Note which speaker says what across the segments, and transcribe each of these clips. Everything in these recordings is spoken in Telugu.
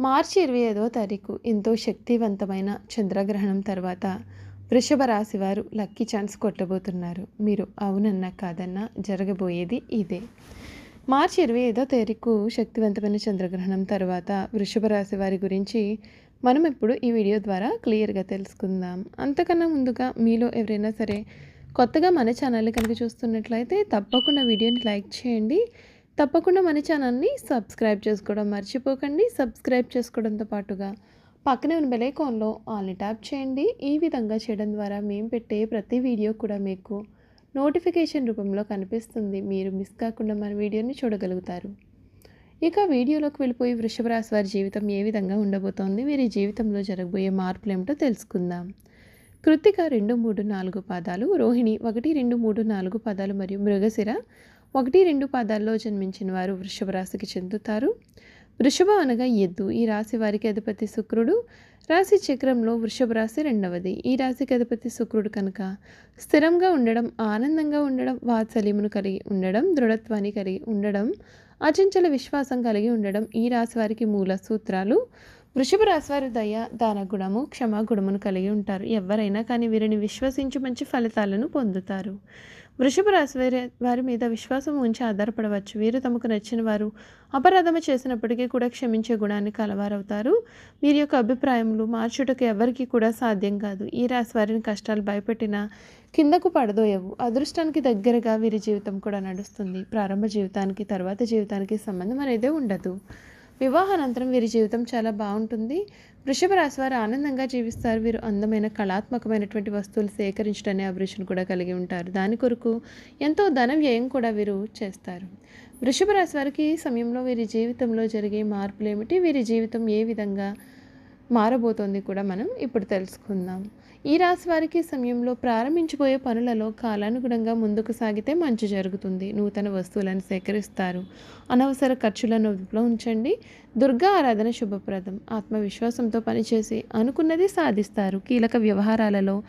Speaker 1: మార్చి ఇరవై ఐదో తారీఖు ఎంతో శక్తివంతమైన చంద్రగ్రహణం తర్వాత వృషభ రాశి వారు లక్కీ ఛాన్స్ కొట్టబోతున్నారు. మీరు అవునన్నా కాదన్నా జరగబోయేది ఇదే. మార్చి ఇరవై ఐదో తారీఖు శక్తివంతమైన చంద్రగ్రహణం తర్వాత వృషభ రాశి వారి గురించి మనం ఇప్పుడు ఈ వీడియో ద్వారా క్లియర్గా తెలుసుకుందాం. అంతకన్నా ముందుగా మీలో ఎవరైనా సరే కొత్తగా మన ఛానల్ని కనుక చూస్తున్నట్లయితే తప్పకుండా వీడియోని లైక్ చేయండి. తప్పకుండా మన ఛానల్ని సబ్స్క్రైబ్ చేసుకోవడం మర్చిపోకండి. సబ్స్క్రైబ్ చేసుకోవడంతో పాటుగా పక్కనే ఉన్న బెలైకాన్లో ఆల్ని ట్యాప్ చేయండి. ఈ విధంగా చేయడం ద్వారా మేము పెట్టే ప్రతి వీడియో కూడా మీకు నోటిఫికేషన్ రూపంలో కనిపిస్తుంది. మీరు మిస్ కాకుండా మన వీడియోని చూడగలుగుతారు. ఇక వీడియోలోకి వెళ్ళిపోయి వృషభ రాశి వారి జీవితం ఏ విధంగా ఉండబోతోంది? వీరి జీవితంలో జరగబోయే మార్పులు ఏమిటో తెలుసుకుందాం. కృతిక రెండు మూడు నాలుగు పాదాలు రోహిణి ఒకటి రెండు మూడు నాలుగు పాదాలు మరియు మృగశిర ఒకటి రెండు పాదాల్లో జన్మించిన వారు వృషభ రాశికి చెందుతారు. వృషభ అనగా ఎద్దు. ఈ రాశి వారికి అధిపతి శుక్రుడు. రాశి చక్రంలో వృషభ రాశి రెండవది. ఈ రాశికి అధిపతి శుక్రుడు కనుక స్థిరంగా ఉండడం ఆనందంగా ఉండడం వాత్సల్యమును కలిగి ఉండడం దృఢత్వాన్ని కలిగి ఉండడం అచంచల విశ్వాసం కలిగి ఉండడం ఈ రాశి వారికి మూల సూత్రాలు. వృషభ రాశి వారు దయ దాన గుణము క్షమా గుణమును కలిగి ఉంటారు. ఎవరైనా కానీ వీరిని విశ్వసించి మంచి ఫలితాలను పొందుతారు. వృషభ రాశి వారి వారి మీద విశ్వాసం ఉంచి ఆధారపడవచ్చు. వీరు తమకు నచ్చిన వారు అపరాధము చేసినప్పటికీ కూడా క్షమించే గుణాన్ని కలవారవుతారు. వీరి యొక్క అభిప్రాయములు మార్చుటకు ఎవరికి కూడా సాధ్యం కాదు. ఈ రాశి వారిని కష్టాలు భయపెట్టిన కిందకు పడదోయవు. అదృష్టానికి దగ్గరగా వీరి జీవితం కూడా నడుస్తుంది. ప్రారంభ జీవితానికి తర్వాత జీవితానికి సంబంధం అనేది ఉండదు. వివాహానంతరం వీరి జీవితం చాలా బాగుంటుంది. వృషభ రాశి వారు ఆనందంగా జీవిస్తారు. వీరు అందమైన కళాత్మకమైనటువంటి వస్తువులు సేకరించడనే అభిరుచిని కూడా కలిగి ఉంటారు. దాని కొరకు ఎంతో ధన వ్యయం కూడా వీరు చేస్తారు. వృషభ రాశి వారికి ఈ సమయంలో వీరి జీవితంలో జరిగే మార్పులు ఏమిటి? వీరి జీవితం ఏ విధంగా మారబోతోంది కూడా మనం ఇప్పుడు తెలుసుకుందాం. ఈ రాశి వారికి సమయంలో ప్రారంభించబోయే పనులలో కాలానుగుణంగా ముందుకు సాగితే మంచి జరుగుతుంది. నూతన వస్తువులను సేకరిస్తారు. అనవసర ఖర్చులను అదుపులో ఉంచండి. దుర్గా ఆరాధన శుభప్రదం. ఆత్మవిశ్వాసంతో పనిచేసి అనుకున్నది సాధిస్తారు. కీలక వ్యవహారాలలో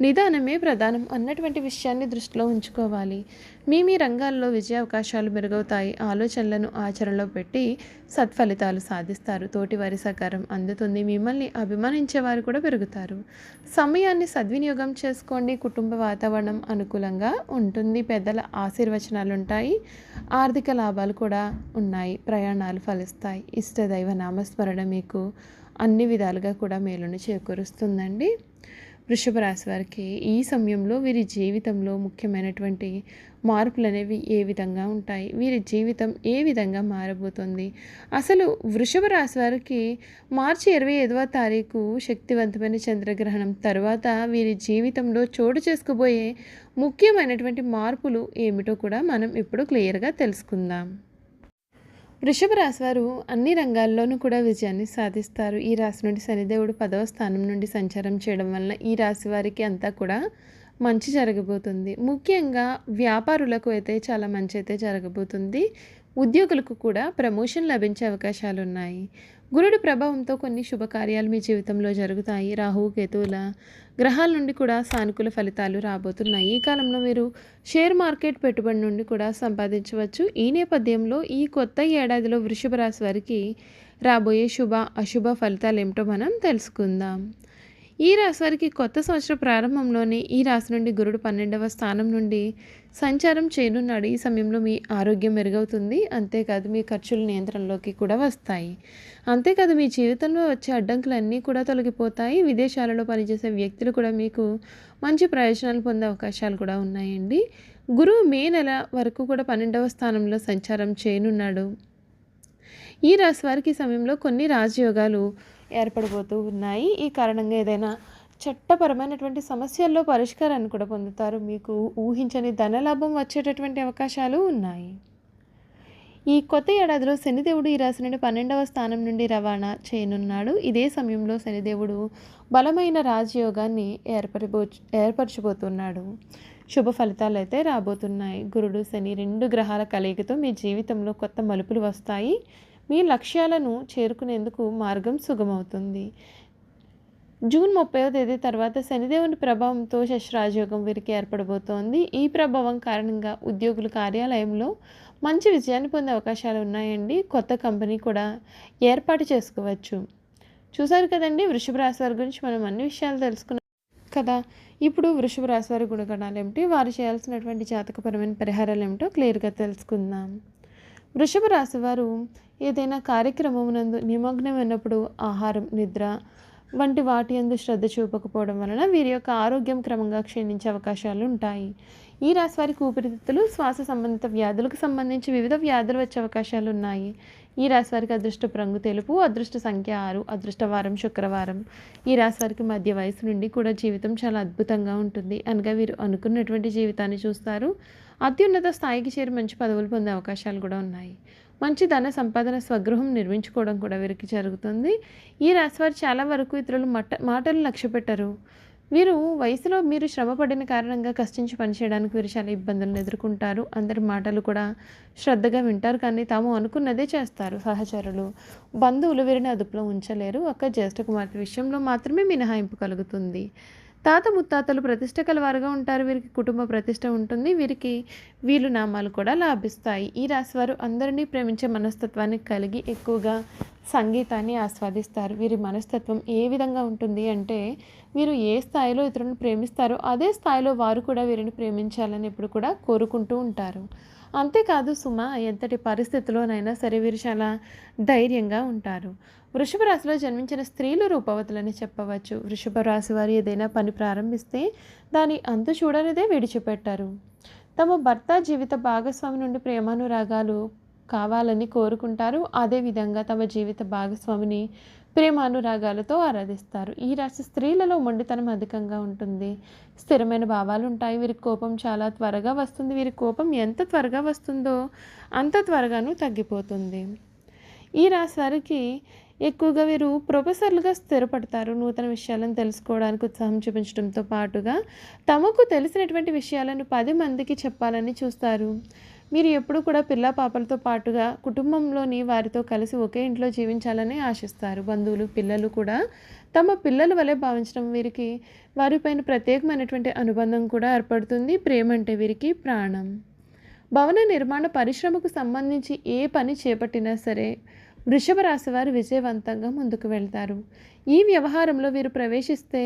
Speaker 1: నిదానమే ప్రధానం అన్నటువంటి విషయాన్ని దృష్టిలో ఉంచుకోవాలి. మీ మీ రంగాల్లో విజయ అవకాశాలు మెరుగవుతాయి. ఆలోచనలను ఆచరణలో పెట్టి సత్ఫలితాలు సాధిస్తారు. తోటివారి సహకారం అందుతుంది. మిమ్మల్ని అభిమానించే వారు కూడా పెరుగుతారు. సమయాన్ని సద్వినియోగం చేసుకోండి కుటుంబ వాతావరణం అనుకూలంగా ఉంటుంది పెద్దల ఆశీర్వచనాలు ఉంటాయి ఆర్థిక లాభాలు కూడా ఉన్నాయి ప్రయాణాలు ఫలిస్తాయి. ఇష్టదైవ నామస్మరణ మీకు అన్ని విధాలుగా కూడా మేలును చేకూరుస్తుందండి. వృషభ రాశి వారికి ఈ సమయంలో వీరి జీవితంలో ముఖ్యమైనటువంటి మార్పులు అనేవి ఏ విధంగా ఉంటాయి? వీరి జీవితం ఏ విధంగా మారబోతుంది? అసలు వృషభ రాశి వారికి మార్చి ఇరవై ఐదవ తారీఖు శక్తివంతమైన చంద్రగ్రహణం తర్వాత వీరి జీవితంలో చోటు చేసుకుపోయే ముఖ్యమైనటువంటి మార్పులు ఏమిటో కూడా మనం ఇప్పుడు క్లియర్గా తెలుసుకుందాం. వృషభ రాశి వారు అన్ని రంగాల్లోనూ కూడా విజయాన్ని సాధిస్తారు. ఈ రాశి నుండి శనిదేవుడు పదవ స్థానం నుండి సంచారం చేయడం వలన ఈ రాశి వారికి అంతా కూడా మంచి జరగబోతుంది. ముఖ్యంగా వ్యాపారులకు అయితే చాలా మంచి అయితే జరగబోతుంది. ఉద్యోగులకు కూడా ప్రమోషన్ లభించే అవకాశాలు ఉన్నాయి గురుడి ప్రభావంతో కొన్ని శుభకార్యాలు మీ జీవితంలో జరుగుతాయి. రాహు కేతువుల గ్రహాల నుండి కూడా సానుకూల ఫలితాలు రాబోతున్నాయి. ఈ కాలంలో మీరు షేర్ మార్కెట్ పెట్టుబడి నుండి కూడా సంపాదించవచ్చు. ఈ నేపథ్యంలో ఈ కొత్త ఏడాదిలో వృషభ రాశి వారికి రాబోయే శుభ అశుభ ఫలితాలు ఏమిటో మనం తెలుసుకుందాం. ఈ రాశి వారికి కొత్త సంవత్సర ప్రారంభంలోనే ఈ రాశి నుండి గురుడు పన్నెండవ స్థానం నుండి సంచారం చేయనున్నాడు. ఈ సమయంలో మీ ఆరోగ్యం మెరుగవుతుంది. అంతేకాదు మీ ఖర్చులు నియంత్రణలోకి కూడా వస్తాయి. అంతేకాదు మీ జీవితంలో వచ్చే అడ్డంకులన్నీ కూడా తొలగిపోతాయి. విదేశాలలో పనిచేసే వ్యక్తులు కూడా మీకు మంచి ప్రయోజనాలు పొందే అవకాశాలు కూడా ఉన్నాయండి. గురువు మే నెల వరకు కూడా పన్నెండవ స్థానంలో సంచారం చేయనున్నాడు. ఈ రాశి వారికి సమయంలో కొన్ని రాజయోగాలు ఏర్పడిపోతూ ఉన్నాయి. ఈ కారణంగా ఏదైనా చట్టపరమైనటువంటి సమస్యల్లో పరిష్కారాన్ని కూడా పొందుతారు. మీకు ఊహించని ధనలాభం వచ్చేటటువంటి అవకాశాలు ఉన్నాయి. ఈ కొత్త ఏడాదిలో శనిదేవుడు ఈ రాశి నుండి పన్నెండవ స్థానం నుండి రవాణా చేయనున్నాడు. ఇదే సమయంలో శనిదేవుడు బలమైన రాజయోగాన్ని ఏర్పరిపో ఏర్పరచబోతున్నాడు. శుభ ఫలితాలు అయితే రాబోతున్నాయి. గురుడు శని రెండు గ్రహాల కలయికతో మీ జీవితంలో కొత్త మలుపులు వస్తాయి. మీ లక్ష్యాలను చేరుకునేందుకు మార్గం సుగమవుతుంది. జూన్ ముప్పైవ తేదీ తర్వాత శనిదేవుని ప్రభావంతో శశరాజయోగం వీరికి ఏర్పడబోతోంది. ఈ ప్రభావం కారణంగా ఉద్యోగులు కార్యాలయంలో మంచి విజయాన్ని పొందే అవకాశాలు ఉన్నాయండి. కొత్త కంపెనీ కూడా ఏర్పాటు చేసుకోవచ్చు. చూసారు కదండి వృషభ రాశి వారి గురించి మనం అన్ని విషయాలు తెలుసుకున్నాం కదా. ఇప్పుడు వృషభ రాశి వారి గుణగణాలు ఏమిటి? వారు చేయాల్సినటువంటి జాతకపరమైన పరిహారాలు ఏమిటో క్లియర్గా తెలుసుకుందాం. వృషభ రాశి వారు ఏదైనా కార్యక్రమమునందు నిమగ్నమైనప్పుడు ఆహారం నిద్ర వంటి వాటి యందు శ్రద్ధ చూపకపోవడం వలన వీరి యొక్క ఆరోగ్యం క్రమంగా క్షీణించే అవకాశాలు ఉంటాయి. ఈ రాశి వారికి ఊపిరితిత్తులు శ్వాస సంబంధిత వ్యాధులకు సంబంధించి వివిధ వ్యాధులు వచ్చే అవకాశాలు ఉన్నాయి. ఈ రాశి వారికి అదృష్ట రంగు తెలుపు అదృష్ట సంఖ్య ఆరు అదృష్టవారం శుక్రవారం. ఈ రాశి వారికి మధ్య వయసు నుండి కూడా జీవితం చాలా అద్భుతంగా ఉంటుంది. అనగా వీరు అనుకున్నటువంటి జీవితాన్ని చూస్తారు. అత్యున్నత స్థాయికి చేరి మంచి పదవులు పొందే అవకాశాలు కూడా ఉన్నాయి. మంచి ధన సంపాదన స్వగృహం నిర్మించుకోవడం కూడా వీరికి జరుగుతుంది. ఈ రాశివారు చాలా వరకు ఇతరులు మట మాటలు లక్ష్య పెట్టరు. వీరు వయసులో మీరు శ్రమ పడిన కారణంగా కష్టించి పనిచేయడానికి వీరు చాలా ఇబ్బందులను ఎదుర్కొంటారు. అందరి మాటలు కూడా శ్రద్ధగా వింటారు. కానీ తాము అనుకున్నదే చేస్తారు సహచరులు. బంధువులు వీరిని అదుపులో ఉంచలేరు. ఒక్క జ్యేష్ఠ కుమార్తె విషయంలో మాత్రమే మినహాయింపు కలుగుతుంది. తాత ముత్తాతలు ప్రతిష్ట కలవారుగా ఉంటారు. వీరికి కుటుంబ ప్రతిష్ట ఉంటుంది. వీరికి వీలు నామాలు కూడా లాభిస్తాయి. ఈ రాశివారు అందరినీ ప్రేమించే మనస్తత్వాన్ని కలిగి ఎక్కువగా సంగీతాన్ని ఆస్వాదిస్తారు. వీరి మనస్తత్వం ఏ విధంగా ఉంటుంది అంటే వీరు ఏ స్థాయిలో ఇతరులను ప్రేమిస్తారో అదే స్థాయిలో వారు కూడా వీరిని ప్రేమించాలని ఎప్పుడు కూడా కోరుకుంటూ ఉంటారు. అంతేకాదు సుమ ఎంతటి పరిస్థితిలోనైనా సరే వీరు చాలా ధైర్యంగా ఉంటారు. వృషభ రాశిలో జన్మించిన స్త్రీలు రూపవతులని చెప్పవచ్చు. వృషభ రాశి వారు ఏదైనా పని ప్రారంభిస్తే దాని అంతు చూడనిదే విడిచిపెట్టారు. తమ భర్త జీవిత భాగస్వామి నుండి ప్రేమానురాగాలు కావాలని కోరుకుంటారు. అదేవిధంగా తమ జీవిత భాగస్వామిని ప్రేమానురాగాలతో ఆరాధిస్తారు. ఈ రాశి స్త్రీలలో మొండితనం అధికంగా ఉంటుంది. స్థిరమైన భావాలు ఉంటాయి. వీరి కోపం చాలా త్వరగా వస్తుంది. వీరి కోపం ఎంత త్వరగా వస్తుందో అంత త్వరగాను తగ్గిపోతుంది. ఈ రాశి వారికి ఎక్కువగా వీరు ప్రొఫెసర్లుగా స్థిరపడతారు. నూతన విషయాలను తెలుసుకోవడానికి ఉత్సాహం చూపించడంతో పాటుగా తమకు తెలిసినటువంటి విషయాలను పది మందికి చెప్పాలని చూస్తారు. మీరు ఎప్పుడు కూడా పిల్ల పాపలతో పాటుగా కుటుంబంలోని వారితో కలిసి ఒకే ఇంట్లో జీవించాలని ఆశిస్తారు. బంధువులు పిల్లలు కూడా తమ పిల్లల వలె భావించడం వీరికి వారిపైన ప్రత్యేకమైనటువంటి అనుబంధం కూడా ఏర్పడుతుంది. ప్రేమ అంటే వీరికి ప్రాణం. భవన నిర్మాణ పరిశ్రమకు సంబంధించి ఏ పని చేపట్టినా సరే వృషభ రాశి వారు విజయవంతంగా ముందుకు వెళ్తారు. ఈ వ్యవహారంలో వీరు ప్రవేశిస్తే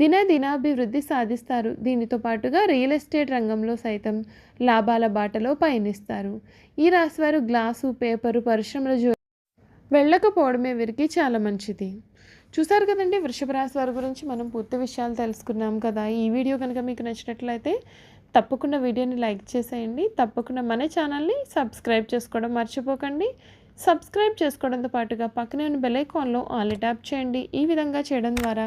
Speaker 1: దినదినాభివృద్ధి సాధిస్తారు. దీనితో పాటుగా రియల్ ఎస్టేట్ రంగంలో సైతం లాభాల బాటలో పయనిస్తారు. ఈ రాశివారు గ్లాసు పేపరు పరిశ్రమల జో వెళ్ళకపోవడమే వీరికి చాలా మంచిది. చూసారు కదండి వృషభ రాశి వారి గురించి మనం పూర్తి విషయాలు తెలుసుకున్నాం కదా. ఈ వీడియో కనుక మీకు నచ్చినట్లయితే తప్పకుండా వీడియోని లైక్ చేసేయండి. తప్పకుండా మన ఛానల్ని సబ్స్క్రైబ్ చేసుకోవడం మర్చిపోకండి. సబ్స్క్రైబ్ చేసుకోవడంతో పాటుగా పక్కనే ఉన్న బెల్ ఐకాన్లో ఆల్ ట్యాప్ చేయండి. ఈ విధంగా చేయడం ద్వారా